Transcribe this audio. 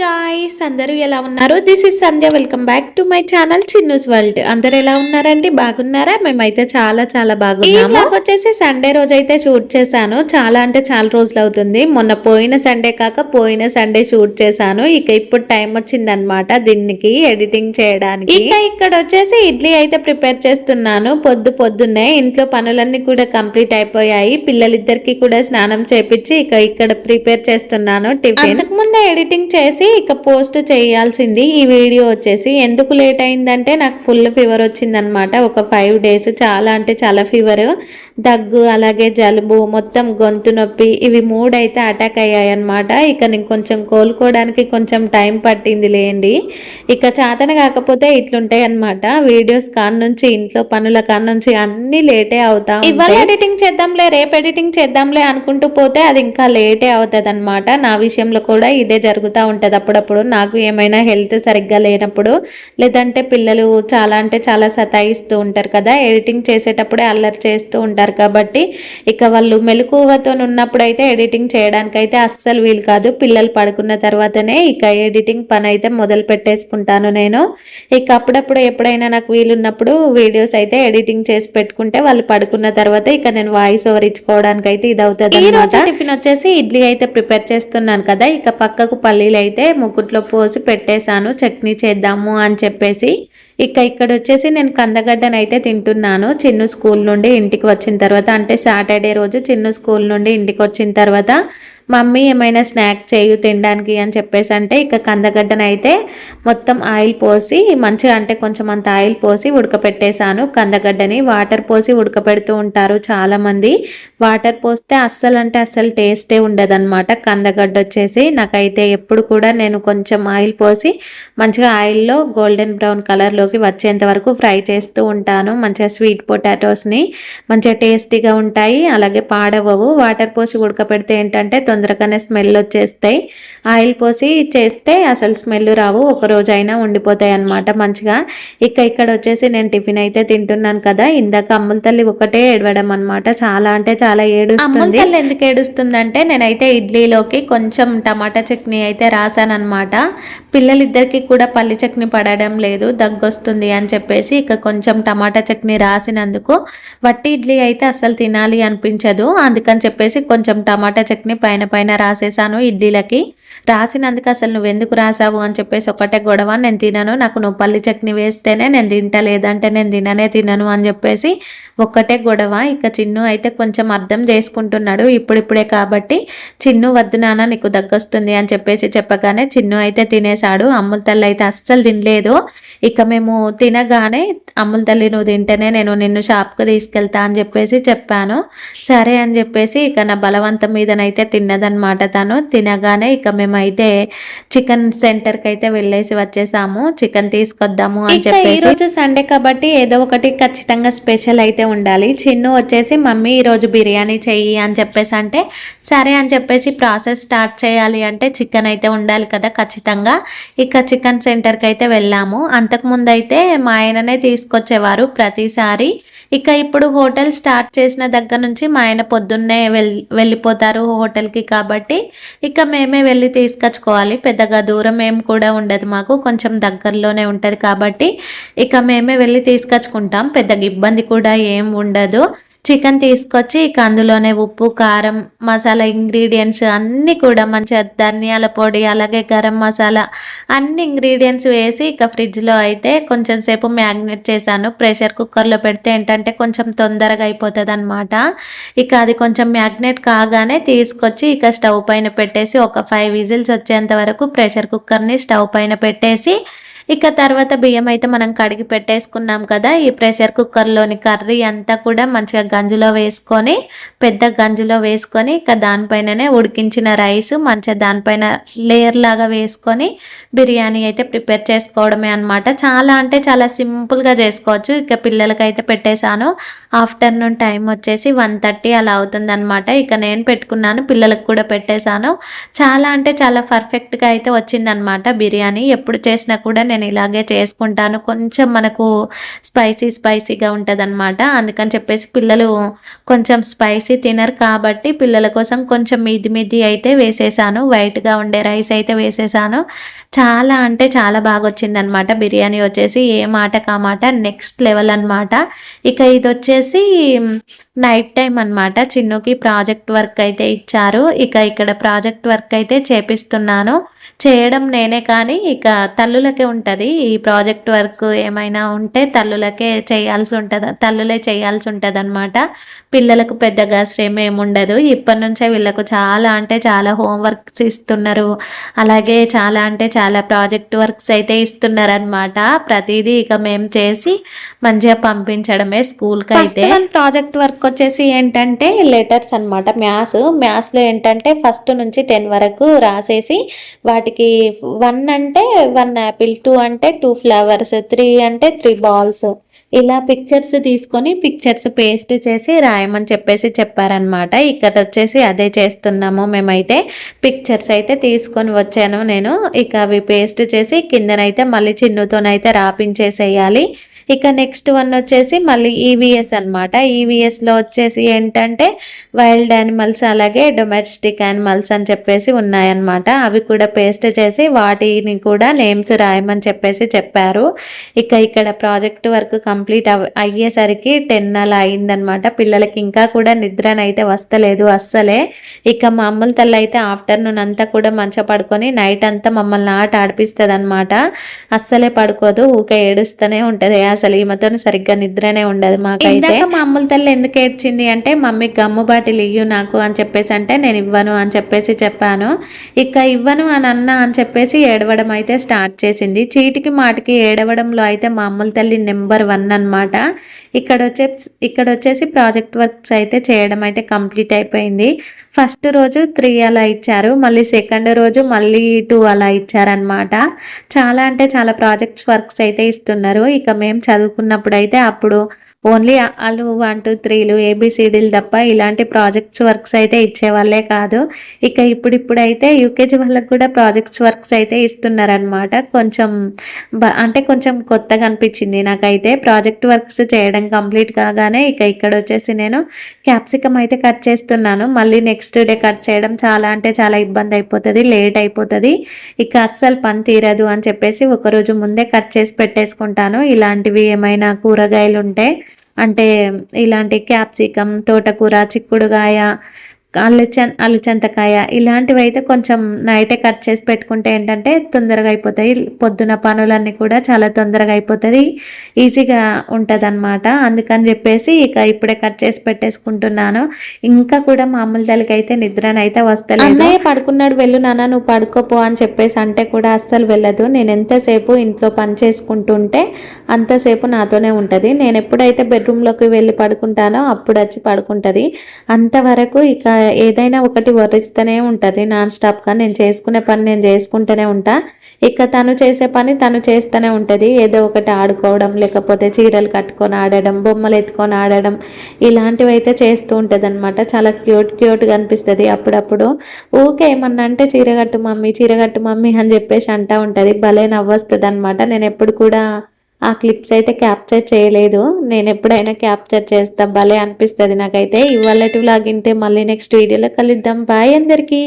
Guys అందరూ ఎలా ఉన్నారు? This is Sandhya welcome back to my channel Chinnu's world అందరూ ఎలా ఉన్నారండి? బాగున్నారా? మేమైతే చాలా చాలా బాగున్నాము. వచ్చేసి సండే రోజు అయితే షూట్ చేశాను. చాలా అంటే చాలా రోజులు అవుతుంది. మొన్న పోయిన సండే కాక పోయిన సండే షూట్ చేశాను. ఇక ఇప్పుడు టైం వచ్చిందనమాట దీనికి ఎడిటింగ్ చేయడానికి. ఇక ఇక్కడ వచ్చేసి ఇడ్లీ అయితే ప్రిపేర్ చేస్తున్నాను. పొద్దు పొద్దున్నే ఇంట్లో పనులన్నీ కూడా కంప్లీట్ అయిపోయాయి. పిల్లలిద్దరికి కూడా స్నానం చేపించి ఇక ఇక్కడ ప్రిపేర్ చేస్తున్నాను టిఫిన్. ముందే ఎడిటింగ్ చేసి ఇక పోస్ట్ చేయాల్సింది ఈ వీడియో వచ్చేసి. ఎందుకు లేట్ అయిందంటే నాకు ఫుల్ ఫీవర్ వచ్చిందనమాట ఒక ఫైవ్ డేస్ చాలా అంటే చాలా ఫీవర్. దగ్గు అలాగే జలుబు మొత్తం గొంతు నొప్పి ఇవి మూడు అయితే అటాక్ అయ్యాయన్నమాట. ఇక నేను కొంచెం కోలుకోవడానికి కొంచెం టైం పట్టింది లేండి. ఇక చాతన కాకపోతే ఇట్లుంటాయి అనమాట వీడియోస్ కాన్ నుంచి ఇంట్లో పనుల కాన్ నుంచి అన్ని లేటే అవుతా ఇవాళ ఎడిటింగ్ చేద్దాంలే రేపు ఎడిటింగ్ చేద్దాంలే అనుకుంటూ పోతే అది ఇంకా లేటే అవుతుంది అనమాట నా విషయంలో కూడా ఇదే జరుగుతూ ఉంటుంది అప్పుడప్పుడు. నాకు ఏమైనా హెల్త్ సరిగ్గా లేనప్పుడు లేదంటే పిల్లలు చాలా అంటే చాలా సతాయిస్తూ ఉంటారు కదా ఎడిటింగ్ చేసేటప్పుడే అల్లరి చేస్తూ ఉంటారు. కాబట్టి ఇక వాళ్ళు మెలకువతో ఉన్నప్పుడు అయితే ఎడిటింగ్ చేయడానికి అయితే అస్సలు వీలు కాదు. పిల్లలు పడుకున్న తర్వాతనే ఇక ఎడిటింగ్ పని అయితే మొదలు పెట్టేసుకుంటాను నేను. ఇక అప్పుడప్పుడు ఎప్పుడైనా నాకు వీలున్నప్పుడు వీడియోస్ అయితే ఎడిటింగ్ చేసి పెట్టుకుంటే వాళ్ళు పడుకున్న తర్వాత ఇక నేను వాయిస్ ఓవర్ ఇచ్చుకోవడానికి అయితే ఇది అవుతుంది అనమాట టిఫిన్ వచ్చేసి ఇడ్లీ అయితే ప్రిపేర్ చేస్తున్నాను కదా. ఇక పక్కకు పల్లీలు అయితే ముక్కుట్లో పోసి పెట్టేశాను. చట్నీ చేద్దాము అని చెప్పేసి ఇక ఇక్కడ వచ్చేసి నేను కందగడ్డను అయితే తింటున్నాను. చిన్ను స్కూల్ నుండి ఇంటికి వచ్చిన తర్వాత అంటే సాటర్డే రోజు చిన్ను స్కూల్ నుండి ఇంటికి వచ్చిన తర్వాత మమ్మీ ఏమైనా స్నాక్ చేయు తినడానికి అని చెప్పేసి అంటే ఇక కందగడ్డనైతే అయితే మొత్తం ఆయిల్ పోసి మంచిగా అంటే కొంచెం అంత ఆయిల్ పోసి ఉడకపెట్టేశాను. కందగడ్డని వాటర్ పోసి ఉడకపెడుతూ ఉంటారు చాలామంది. వాటర్ పోస్తే అస్సలు అంటే అస్సలు టేస్టే ఉండదన్నమాట. కందగడ్డ వచ్చేసి నాకైతే ఎప్పుడు కూడా నేను కొంచెం ఆయిల్ పోసి మంచిగా ఆయిల్లో గోల్డెన్ బ్రౌన్ కలర్లోకి వచ్చేంత వరకు ఫ్రై చేస్తూ ఉంటాను. మంచిగా స్వీట్ పొటాటోస్ని మంచిగా టేస్టీగా ఉంటాయి. అలాగే పాడవవు. వాటర్ పోసి ఉడకపెడితే ఏంటంటే తొందరగానే స్మెల్ వచ్చేస్తాయి. ఆయిల్ పోసి చేస్తే అసలు స్మెల్ రావు. ఒక రోజైనా ఉండిపోతాయి అన్నమాట మంచిగా. ఇక ఇక్కడ వచ్చేసి నేను టిఫిన్ అయితే తింటున్నాను కదా. ఇందాక అమ్ముల తల్లి ఒకటే ఏడవడం అనమాట చాలా అంటే చాలా ఏడుస్తుంది. తల్లి ఎందుకు ఏడుస్తుంది అంటే నేనైతే ఇడ్లీలోకి కొంచెం టమాటా చట్నీ అయితే రాసాను అనమాట పిల్లలిద్దరికి కూడా పల్లి చట్నీ పడడం లేదు. దగ్గొస్తుంది అని చెప్పేసి ఇక కొంచెం టమాటా చట్నీ రాసినందుకు. వట్టి ఇడ్లీ అయితే అసలు తినాలి అనిపించదు. అందుకని చెప్పేసి కొంచెం టమాటా చట్నీ పైన పైన రాసేసాను ఇడ్లీలకి. రాసినందుకు అసలు నువ్వు ఎందుకు రాసావు అని చెప్పేసి ఒకటే గొడవ. నేను తినను నాకు నువ్వు పల్లి చట్నీ వేస్తేనే నేను తింటా లేదంటే నేను తిననే తినను అని చెప్పేసి ఒక్కటే గొడవ. ఇక చిన్ను అయితే కొంచెం అర్థం చేసుకుంటున్నాడు ఇప్పుడిప్పుడే కాబట్టి చిన్ను వద్దు నాన్న నీకు దగ్గొస్తుంది అని చెప్పేసి చెప్పగానే చిన్ను అయితే తినేశాడు. అమ్ముల తల్లి అయితే అస్సలు తినలేదు. ఇక మేము తినగానే అమ్ముల తల్లి నువ్వు తింటేనే నేను నిన్ను షాప్కి తీసుకెళ్తా అని చెప్పేసి చెప్పాను. సరే అని చెప్పేసి ఇక నా బలవంతం మీదనైతే తిన్నదనమాట తను. తినగానే ఇక మేమైతే చికెన్ సెంటర్కి అయితే వెళ్ళేసి వచ్చేసాము. చికెన్ తీసుకొద్దాము అని చెప్పేసి ఈరోజు సండే కాబట్టి ఏదో ఒకటి ఖచ్చితంగా స్పెషల్ అయితే ఉండాలి. చిన్ను వచ్చేసి మమ్మీ ఈరోజు బిర్యానీ చెయ్యి అని చెప్పేసి అంటే సరే అని చెప్పేసి ప్రాసెస్ స్టార్ట్ చేయాలి అంటే చికెన్ అయితే ఉండాలి కదా ఖచ్చితంగా. ఇక చికెన్ సెంటర్కి అయితే వెళ్ళాము. అంతకుముందు అయితే మా ఆయననే తీసుకొచ్చేవారు ప్రతిసారి. ఇక ఇప్పుడు హోటల్ స్టార్ట్ చేసిన దగ్గర నుంచి మా ఆయన పొద్దున్నే వెళ్ వెళ్ళిపోతారు హోటల్కి కాబట్టి ఇక మేమే వెళ్ళి తీసుకొచ్చుకోవాలి. పెద్దగా దూరం ఏం కూడా ఉండదు మాకు. కొంచెం దగ్గరలోనే ఉంటుంది కాబట్టి ఇక మేమే వెళ్ళి తీసుకొచ్చుకుంటాం. పెద్దగా ఇబ్బంది కూడా ఏం ఉండదు. చికెన్ తీసుకొచ్చి ఇక అందులోనే ఉప్పు కారం మసాలా ఇంగ్రీడియంట్స్ అన్నీ కూడా మంచిగా ధనియాల పొడి అలాగే గరం మసాలా అన్ని ఇంగ్రీడియంట్స్ వేసి ఇక ఫ్రిడ్జ్లో అయితే కొంచెం సేపు మ్యాగ్నేట్ చేశాను. ప్రెషర్ కుక్కర్లో పెడితే ఏంటంటే కొంచెం తొందరగా అయిపోతుంది అనమాట ఇక అది కొంచెం మ్యాగ్నేట్ కాగానే తీసుకొచ్చి ఇక స్టవ్ పైన పెట్టేసి ఒక ఫైవ్ విజిల్స్ వచ్చేంత వరకు ప్రెషర్ కుక్కర్ని స్టవ్ పైన పెట్టేసి ఇక తర్వాత బియ్యం అయితే మనం కడిగి పెట్టేసుకున్నాం కదా. ఈ ప్రెషర్ కుక్కర్లోని కర్రీ అంతా కూడా మంచిగా గంజులో వేసుకొని పెద్ద గంజులో వేసుకొని ఇక దానిపైననే ఉడికించిన రైస్ మంచిగా దానిపైన లేయర్ లాగా వేసుకొని బిర్యానీ అయితే ప్రిపేర్ చేసుకోవడమే అనమాట చాలా అంటే చాలా సింపుల్గా చేసుకోవచ్చు. ఇక పిల్లలకి అయితే పెట్టేశాను. ఆఫ్టర్నూన్ టైం వచ్చేసి వన్ థర్టీ అలా అవుతుందన్నమాట. ఇక నేను పెట్టుకున్నాను. పిల్లలకు కూడా పెట్టేశాను. చాలా అంటే చాలా పర్ఫెక్ట్గా అయితే వచ్చిందనమాట బిర్యానీ. ఎప్పుడు చేసినా కూడా నేను ఇలాగే చేసుకుంటాను. కొంచెం మనకు స్పైసీ స్పైసీగా ఉంటుంది అనమాట అందుకని చెప్పేసి పిల్లలు కొంచెం స్పైసీ తినరు కాబట్టి పిల్లల కోసం కొంచెం మిది మిది అయితే వేసేసాను. వైట్గా ఉండే రైస్ అయితే వేసేసాను. చాలా అంటే చాలా బాగా వచ్చిందనమాట బిర్యానీ వచ్చేసి ఏ మాట కామాట నెక్స్ట్ లెవెల్ అనమాట ఇక ఇది వచ్చేసి నైట్ టైం అనమాట చిన్నుకి ప్రాజెక్ట్ వర్క్ అయితే ఇచ్చారు. ఇక ఇక్కడ ప్రాజెక్ట్ వర్క్ అయితే చేపిస్తున్నాను. చేయడం నేనే కానీ ఇక తల్లులకే ఉంటుంది. ఈ ప్రాజెక్ట్ వర్క్ ఏమైనా ఉంటే తల్లులకే చేయాల్సి ఉంటుంది. తల్లులే చేయాల్సి ఉంటుంది అనమాట పిల్లలకు పెద్దగా శ్రమ ఏముండదు ఇప్పటి నుంచే వీళ్ళకు చాలా అంటే చాలా హోంవర్క్స్ ఇస్తున్నారు. అలాగే చాలా అంటే చాలా ప్రాజెక్ట్ వర్క్స్ అయితే ఇస్తున్నారు అనమాట ప్రతిదీ ఇక మేము చేసి మంచిగా పంపించడమే స్కూల్కి అయితే ప్రాజెక్ట్ వర్క్ వచ్చేసి ఏంటంటే లెటర్స్ అనమాట మ్యాథ్స్. మ్యాథ్స్లో ఏంటంటే ఫస్ట్ నుంచి టెన్ వరకు రాసేసి వాటికి వన్ అంటే వన్ యాపిల్ టూ అంటే టూ ఫ్లవర్స్ త్రీ అంటే త్రీ బాల్స్ ఇలా పిక్చర్స్ తీసుకొని పిక్చర్స్ పేస్ట్ చేసి రాయమని చెప్పేసి చెప్పారనమాట ఇక్కడ వచ్చేసి అదే చేస్తున్నాము మేమైతే. పిక్చర్స్ అయితే తీసుకొని వచ్చాను నేను. ఇక అవి పేస్ట్ చేసి కిందనైతే మళ్ళీ చిన్నుతోనైతే రాపించేసేయాలి. ఇక నెక్స్ట్ వన్ వచ్చేసి మళ్ళీ ఈవీఎస్ అనమాట ఈవీఎస్లో వచ్చేసి ఏంటంటే వైల్డ్ యానిమల్స్ అలాగే డొమెస్టిక్ యానిమల్స్ అని చెప్పేసి ఉన్నాయన్నమాట. అవి కూడా పేస్ట్ చేసి వాటిని కూడా నేమ్స్ రాయమని చెప్పేసి చెప్పారు. ఇక ఇక్కడ ప్రాజెక్ట్ వర్క్ కంప్లీట్ కంప్లీట్ అయ్యేసరికి టెన్ అలా అయిందనమాట పిల్లలకి ఇంకా కూడా నిద్రనైతే వస్తలేదు అస్సలే. ఇక మా అమ్మల తల్లి అయితే ఆఫ్టర్నూన్ అంతా కూడా మంచిగా పడుకొని నైట్ అంతా మమ్మల్ని ఆట ఆడిపిస్తుంది అనమాట అస్సలే పడుకోదు ఊక ఏడుస్తూనే ఉంటుంది. అసలు ఈమెతో సరిగ్గా నిద్రనే ఉండదు మాకైతే. మా అమ్మల తల్లి ఎందుకు ఏడ్చింది అంటే మమ్మీ గమ్ము బాటిల్ ఇయ్యు నాకు అని చెప్పేసి అంటే నేను ఇవ్వను అని చెప్పేసి చెప్పాను. ఇక ఇవ్వను అని అన్న అని చెప్పేసి ఏడవడం అయితే స్టార్ట్ చేసింది. చీటికి మాటికి ఏడవడంలో అయితే మా అమ్మల తల్లి నెంబర్ వన్ అనమాట ఇక్కడ వచ్చే ఇక్కడ వచ్చేసి ప్రాజెక్ట్ వర్క్స్ అయితే చేయడం అయితే కంప్లీట్ అయిపోయింది. ఫస్ట్ రోజు త్రీ అలా ఇచ్చారు. మళ్ళీ సెకండ్ రోజు మళ్ళీ టూ అలా ఇచ్చారనమాట చాలా అంటే చాలా ప్రాజెక్ట్స్ వర్క్స్ అయితే ఇస్తున్నారు. ఇక మేము చదువుకున్నప్పుడు అయితే అప్పుడు ఓన్లీ వాళ్ళు వన్ టూ త్రీలు ఏబిసిడీలు తప్ప ఇలాంటి ప్రాజెక్ట్స్ వర్క్స్ అయితే ఇచ్చేవాళ్ళే కాదు. ఇక ఇప్పుడిప్పుడైతే యూకేజీ వాళ్ళకి కూడా ప్రాజెక్ట్స్ వర్క్స్ అయితే ఇస్తున్నారనమాట కొంచెం అంటే కొంచెం కొత్తగా అనిపించింది నాకైతే. ప్రాజెక్ట్ వర్క్స్ చేయడం కంప్లీట్ కాగానే ఇక ఇక్కడ వచ్చేసి నేను క్యాప్సికమ్ అయితే కట్ చేస్తున్నాను. మళ్ళీ నెక్స్ట్ డే కట్ చేయడం చాలా అంటే చాలా ఇబ్బంది అయిపోతుంది లేట్ అయిపోతుంది. ఇక అస్సలు పని తీరదు అని చెప్పేసి ఒకరోజు ముందే కట్ చేసి పెట్టేసుకుంటాను. ఇలాంటివి ఏమైనా కూరగాయలు ఉంటే అంటే ఇలాంటి క్యాప్సికమ్ తోటకూర చిక్కుడుగాయ అల్లిచ అల్లిచంతకాయ ఇలాంటివి అయితే కొంచెం నైటే కట్ చేసి పెట్టుకుంటే ఏంటంటే తొందరగా అయిపోతాయి. పొద్దున పనులన్నీ కూడా చాలా తొందరగా అయిపోతుంది. ఈజీగా ఉంటుంది అనమాట అందుకని చెప్పేసి ఇక ఇప్పుడే కట్ చేసి పెట్టేసుకుంటున్నాను. ఇంకా కూడా మా అమ్మల తల్లికి అయితే నిద్రనైతే వస్తలేదు. పడుకున్నాడు వెళ్ళు నాన్న నువ్వు పడుకోపో అని చెప్పేసి అంటే కూడా అస్సలు వెళ్ళదు. నేను ఎంతసేపు ఇంట్లో పని చేసుకుంటుంటే అంతసేపు నాతోనే ఉంటుంది. నేను ఎప్పుడైతే బెడ్రూమ్లోకి వెళ్ళి పడుకుంటానో అప్పుడు వచ్చి పడుకుంటుంది. అంతవరకు ఇక ఏదైనా ఒకటి వరిస్తూనే ఉంటుంది. నాన్ స్టాప్గా నేను చేసుకునే పని నేను చేసుకుంటూనే ఉంటా. ఇక తను చేసే పని తను చేస్తూనే ఉంటుంది. ఏదో ఒకటి ఆడుకోవడం లేకపోతే చీరలు కట్టుకొని ఆడడం బొమ్మలు ఎత్తుకొని ఆడడం ఇలాంటివి అయితే చేస్తూ ఉంటుంది అనమాట చాలా క్యూట్ క్యూట్గా అనిపిస్తుంది అప్పుడప్పుడు. ఊకే ఏమన్నా అంటే చీరగట్టు మమ్మీ చీరగట్టు మమ్మీ అని చెప్పేసి అంటూ ఉంటుంది. భలే నవ్వొస్తుంది అనమాట నేను ఎప్పుడు కూడా ఆ క్లిప్స్ అయితే క్యాప్చర్ చేయలేదు. నేను ఎప్పుడైనా క్యాప్చర్ చేస్తా భలే అనిపిస్తుంది నాకైతే. ఇవాళ ఇంతే మళ్ళీ నెక్స్ట్ వీడియోలో కలుద్దాం. బాయ్ అందరికీ.